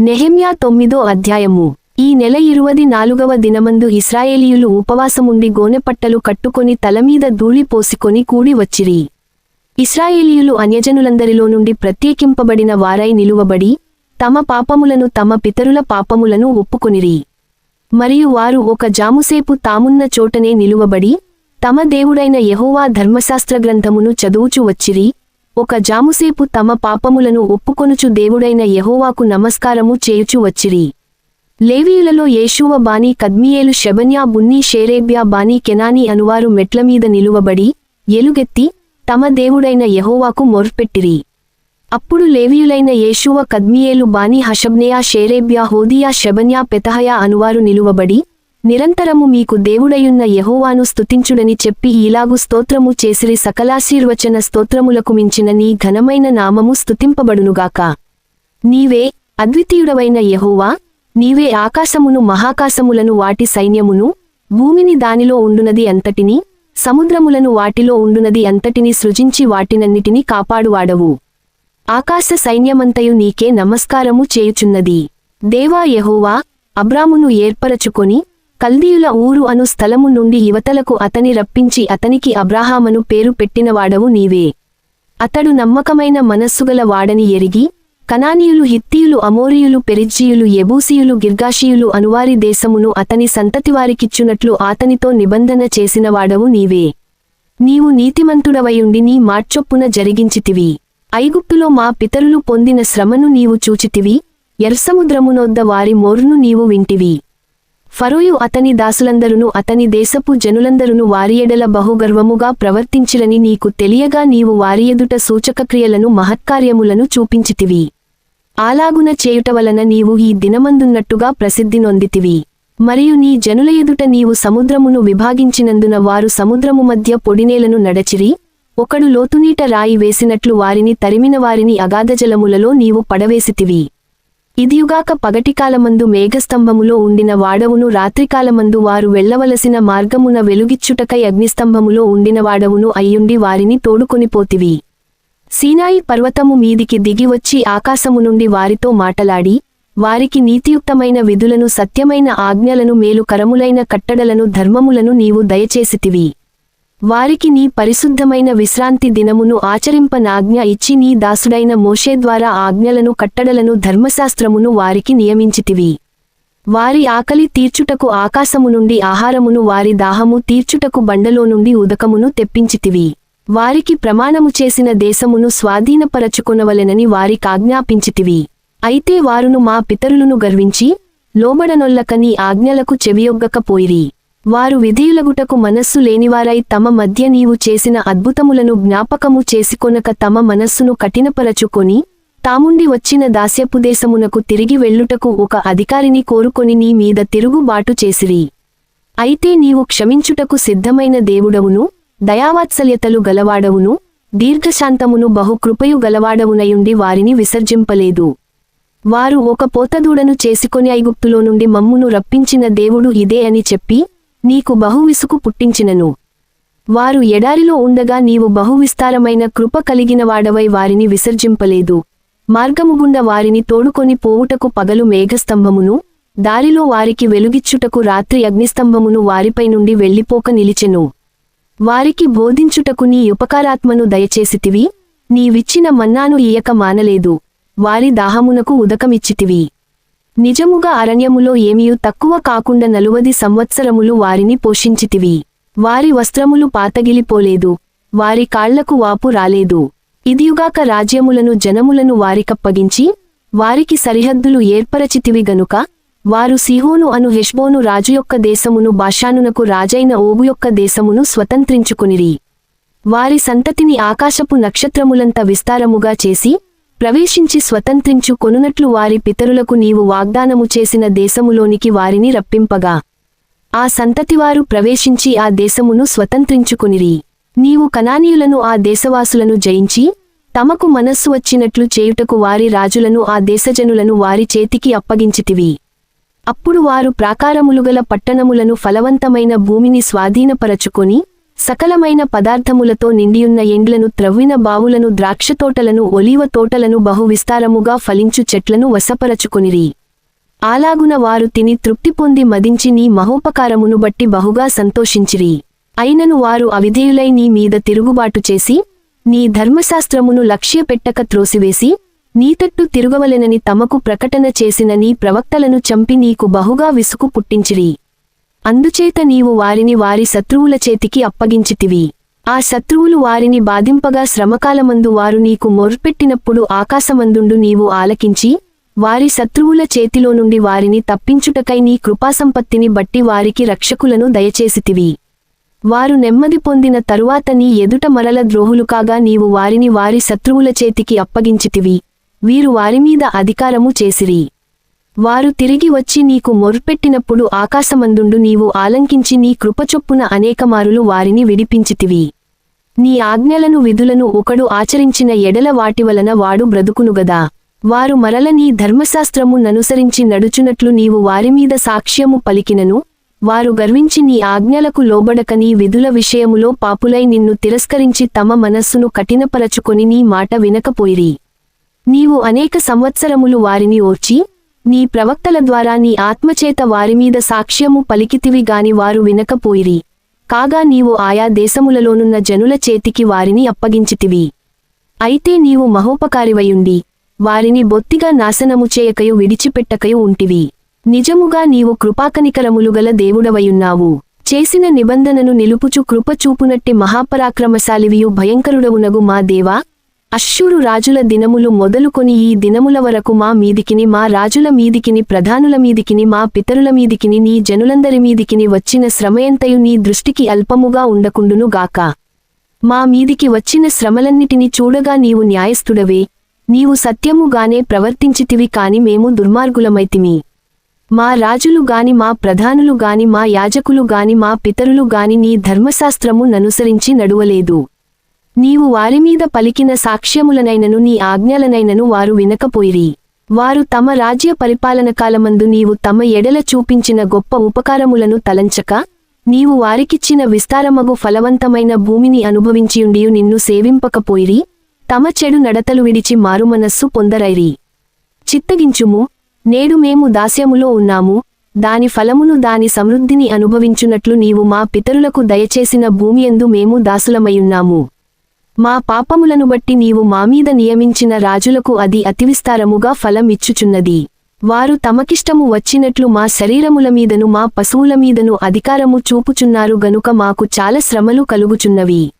నెహెమ్యా తొమ్మిదో అధ్యాయము. ఈ నెల ఇరువది నాలుగవ దినమందు ఇస్రాయేలీయులు ఉపవాసముండి గోనెపట్టలు కట్టుకొని తలమీద ధూళి పోసికొని కూడి వచ్చిరి. ఇస్రాయేలీయులు అన్యజనులందరిలో నుండి ప్రత్యేకింపబడిన వారై నిలువబడి తమ పాపములను తమ పితరుల పాపములను ఒప్పుకొనిరి. మరియు వారు ఒక జాముసేపు తామున్న చోటనే నిలువబడి తమ దేవుడైన యహోవా ధర్మశాస్త్ర గ్రంథమును చదువుచు వచ్చిరి ఒక జాముసేపు తమ పాపములను ఒప్పుకొనుచు దేవుడైన యహోవాకు నమస్కారము చేయుచు వచ్చిరి. లేవీయులలో యేషువ బాని కద్మియేలు శబన్యా బున్నీ షేరేబ్యా బాని కెనాని అనువారు మెట్లమీద నిలువబడి ఎలుగెత్తి తమ దేవుడైన యహోవాకు మొర్పెట్టిరి. అప్పుడు లేవీయులైన యేషువ కద్మియేలు బాని హషబ్నేయా షేరేబ్యా హోదియా శబన్యా పెతహయా అనువారు నిలువబడి నిరంతరము మీకు దేవుడయున్న యహోవాను స్తుతించుడని చెప్పి ఈలాగు స్తోత్రము చేసిరి సకలాశీర్వచన స్తోత్రములకు మించిన నీ ఘనమైన నామము స్తుతింపబడునుగాక. నీవే అద్వితీయుడవైన యహోవా నీవే ఆకాశమును మహాకాశములను వాటి సైన్యమును భూమిని దానిలో ఉండునది అంతటిని సముద్రములను వాటిలో ఉండునది అంతటిని సృజించి వాటినన్నిటినీ కాపాడువాడవు. ఆకాశ సైన్యమంతయు నీకే నమస్కారము చేయుచున్నది. దేవా యహోవా అబ్రామును ఏర్పరచుకొని కల్దీయుల ఊరు అను స్థలము నుండి యువతలకు అతని రప్పించి అతనికి అబ్రాహామను పేరు పెట్టినవాడవు నీవే. అతడు నమ్మకమైన మనస్సుగల వాడని ఎరిగి కనానీయులు హిత్తీయులు అమోరియులు పెరిజ్జీయులు ఎబూసీయులు గిర్గాషీయులు అనువారి దేశమును అతని సంతతివారికిచ్చునట్లు అతనితో నిబంధన చేసినవాడవు నీవే. నీవు నీతిమంతుడవయుండి నీ మాట్చొప్పున జరిగించితివి. ఐగుప్తులో మా పితరులు పొందిన శ్రమను నీవు చూచితివి. ఎర్సముద్రమునొద్ద వారి మోరును నీవు వింటివి. ఫరోయు అతని దాసులందరును అతని దేశపు జనులందరును వారియెడల బహుగర్వముగా ప్రవర్తించిరని నీకు తెలియగా నీవు వారి ఎదుట సూచకక్రియలను మహత్కార్యములను చూపించితివి. ఆలాగున చేయుట వలన నీవు ఈ దినమందున్నట్టుగా ప్రసిద్ధి నొందితివి మరియు నీ జనుల ఎదుట నీవు సముద్రమును విభాగించినందున వారు సముద్రము మధ్య పొడినేలను నడచిరి. ఒకడు లోతునీట రాయి వేసినట్లు వారిని తరిమిన వారిని అగాధజలములలో నీవు పడవేసితివి. ఇదియుగాక పగటికాలమందు మేఘస్తంభములో ఉండిన వాడవును రాత్రికాలమందు వారు వెళ్ళవలసిన మార్గమున వెలుగిచ్చుటకై అగ్నిస్తంభములో ఉండిన వాడవును అయ్యుండి వారిని తోడుకొనిపోతివి సీనాయి పర్వతము మీదికి దిగివచ్చి ఆకాశము నుండి వారితో మాటలాడి వారికి నీతియుక్తమైన విధులను సత్యమైన ఆజ్ఞలను మేలు కరములైన కట్టడలను ధర్మములను నీవు దయచేసితివి. వారికి నీ పరిశుద్ధమైన విశ్రాంతి దినమును ఆచరింపనాజ్ఞ ఇచ్చి నీ దాసుడైన మోషే ద్వారా ఆజ్ఞలను కట్టడలను ధర్మశాస్త్రమును వారికి నియమించితివి. వారి ఆకలి తీర్చుటకు ఆకాశము నుండి ఆహారమును వారి దాహము తీర్చుటకు బండలో నుండి ఉదకమును తెప్పించితివి. వారికి ప్రమాణము చేసిన దేశమును స్వాధీనపరచుకొనవలెనని వారికాజ్ఞాపించితివి అయితే వారును మా పితరులను గర్వించి లోబడనొల్లక నీ ఆజ్ఞలకు చెవియొగ్గకపోయిరి వారు విధేయులగుటకు మనస్సు లేనివారై తమ మధ్య నీవు చేసిన అద్భుతములను జ్ఞాపకము చేసుకొనక తమ మనస్సును కఠినపరచుకొని తాముండి వచ్చిన దాస్యపుదేశమునకు తిరిగి వెళ్ళుటకు ఒక అధికారిని కోరుకొని నీ మీద తిరుగుబాటు చేసిరి. అయితే నీవు క్షమించుటకు సిద్ధమైన దేవుడవును దయావాత్సల్యతలు గలవాడవును దీర్ఘశాంతమును బహుకృపయు గలవాడవునయుండి వారిని విసర్జింపలేదు. వారు ఒక పోతదూడను చేసుకొని ఐగుప్తులో నుండి మమ్మును రప్పించిన దేవుడు ఇదే అని చెప్పి నీకు బహువిసుకు పుట్టించినను. వారు ఎడారిలో ఉండగా నీవు బహువిస్తారమైన కృప కలిగినవాడవై వారిని విసర్జింపలేదు. మార్గముగుండ వారిని తోడుకొని పోవుటకు పగలు మేఘస్తంభమును దారిలో వారికి వెలుగిచ్చుటకు రాత్రి అగ్నిస్తంభమును వారిపై నుండి వెళ్ళిపోక నిలిచెను. వారికి బోధించుటకు నీ ఉపకారాత్మను దయచేసితివి నీవిచ్చిన మన్నాను ఇయక మానలేదు. వారి దాహమునకు ఉదకమిచ్చితివి. నిజముగా అరణ్యములో ఏమియూ తక్కువ కాకుండా నలువది సంవత్సరములు వారిని పోషించితివి. వారి వస్త్రములు పాతగిలిపోలేదు. వారి కాళ్ళకు వాపు రాలేదు. ఇదియుగాక రాజ్యములను జనములను వారికప్పగించి వారికి సరిహద్దులు ఏర్పరచితివి గనుక వారు సిహోను అను హెష్బోను రాజు యొక్క దేశమును బాషానునకు రాజైన ఓగు యొక్క దేశమును స్వతంత్రించుకునిరి. వారి సంతతిని ఆకాశపు నక్షత్రములంత విస్తారముగా చేసి ప్రవేశించి స్వతంత్రించు కొనునట్లు వారి పితరులకు నీవు వాగ్దానము చేసిన దేశములోనికి వారిని రప్పింపగా. ఆ సంతతివారు ప్రవేశించి ఆ దేశమును స్వతంత్రించుకునిరి. నీవు కనానీయులను ఆ దేశవాసులను జయించి తమకు మనస్సు వచ్చినట్లు చేయుటకు వారి రాజులను ఆ దేశజనులను వారి చేతికి అప్పగించితివి. అప్పుడు వారు ప్రాకారములుగల పట్టణములను ఫలవంతమైన భూమిని స్వాధీనపరచుకొని సకలమైన పదార్థములతో నిండియున్న ఎండ్లను త్రవ్విన బావులను ద్రాక్షతోటలను ఒలీవ తోటలను బహువిస్తారముగా ఫలించు చెట్లను వసపరచుకునిరి ఆలాగున వారు తిని తృప్తి పొంది మదించి నీ మహోపకారమును బట్టి బహుగా సంతోషించిరి. అయినను వారు అవిధేయులై నీ మీద తిరుగుబాటు చేసి నీ ధర్మశాస్త్రమును లక్ష్యపెట్టక త్రోసివేసి నీతట్టు తిరుగవలెనని తమకు ప్రకటన చేసిన నీ ప్రవక్తలను చంపి నీకు బహుగా విసుగు పుట్టించిరి. అందుచేత నీవు వారిని వారి శత్రువుల చేతికి అప్పగించితివి. ఆ శత్రువులు వారిని బాధింపగా శ్రమకాలమందు వారు నీకు మొరుపెట్టినప్పుడు ఆకాశమందుండు నీవు ఆలకించి వారి శత్రువుల చేతిలో నుండి వారిని తప్పించుటకై నీ కృపాసంపత్తిని బట్టి వారికి రక్షకులను దయచేసితివి. వారు నెమ్మది పొందిన తరువాత నీ ఎదుట మరల ద్రోహులు కాగా నీవు వారిని వారి శత్రువుల చేతికి అప్పగించితివి. వీరు వారిమీద అధికారము చేసిరి. వారు తిరిగి వచ్చి నీకు మొర్పెట్టినప్పుడు ఆకాశమందుండు నీవు ఆలంకించి నీ కృపచొప్పున అనేకమారులు వారిని విడిపించితివి. నీ ఆజ్ఞలను విధులను ఒకడు ఆచరించిన ఎడల వాటివలన వాడు బ్రతుకునుగదా వారు మరల నీ ధర్మశాస్త్రము ననుసరించి నడుచునట్లు నీవు వారిమీద సాక్ష్యము పలికినను వారు గర్వించి నీ ఆజ్ఞలకు లోబడక నీ విధుల విషయములో పాపులై నిన్ను తిరస్కరించి తమ మనస్సును కఠినపరచుకొని నీ మాట వినకపోయిరి. నీవు అనేక సంవత్సరములు వారిని ఓర్చి నీ ప్రవక్తల ద్వారా నీ ఆత్మచేత వారిమీద సాక్ష్యము పలికితివి గాని వారు వినకపోయిరి. కాగా నీవు ఆయా దేశములలోనున్న జనుల చేతికి వారిని అప్పగించితివి. అయితే నీవు మహోపకారివయుండి. వారిని బొత్తిగా నాశనము చేయకయు విడిచిపెట్టకయు ఉంటివి. నిజముగా నీవు కృపాకనికరములుగల దేవుడవయున్నావు. చేసిన నిబంధనను నిలుపుచు కృపచూపునట్టి మహాపరాక్రమశాలివియు భయంకరుడవునగు మా దేవా. అశ్షూరు రాజుల దినములు మొదలుకొని ఈ దినముల వరకు మా మీదికిని మా రాజుల మీదికిని ప్రధానుల మీదికిని మా పితరుల మీదికిని నీ జనులందరి మీదికిని వచ్చిన శ్రమయంతయు నీ దృష్టికి అల్పముగా ఉండకుండును గాక. మా మీదికి వచ్చిన శ్రమలన్నిటిని చూడగా నీవు న్యాయస్థుడవే. నీవు సత్యముగానే ప్రవర్తించితివి కాని మేము దుర్మార్గులమైతిమి. మా రాజులు గాని మా ప్రధానులు గాని మా యాజకులు గాని మా పితరులు గాని నీ ధర్మశాస్త్రము ననుసరించి నడువలేదు. నీవు వారిమీద పలికిన సాక్ష్యములనైనను నీ ఆజ్ఞలనైనను వారు వినకపోయిరి. వారు తమ రాజ్య పరిపాలన కాలమందు నీవు తమ ఎడల చూపించిన గొప్ప ఉపకారములను తలంచక నీవు వారికిచ్చిన విస్తారమగు ఫలవంతమైన భూమిని అనుభవించియుండియు నిన్ను సేవింపకపోయిరి తమ చెడు నడతలు విడిచి మారుమనస్సు పొందరైరి. చిత్తగించుము నేడు మేము దాస్యములో ఉన్నాము దాని ఫలమును దాని సమృద్ధిని అనుభవించునట్లు నీవు మా పితరులకు దయచేసిన భూమియందు మేము దాసులమయున్నాము మా పాపములను బట్టి నీవు మామీద నియమించిన రాజులకు అది అతివిస్తారముగా ఫలం ఇచ్చుచున్నది. వారు తమకిష్టము వచ్చినట్లు మా శరీరముల మీదను మా పశువుల మీదను అధికారము చూపుచున్నారు గనుక మాకు చాలా శ్రమలు కలుగుచున్నవి.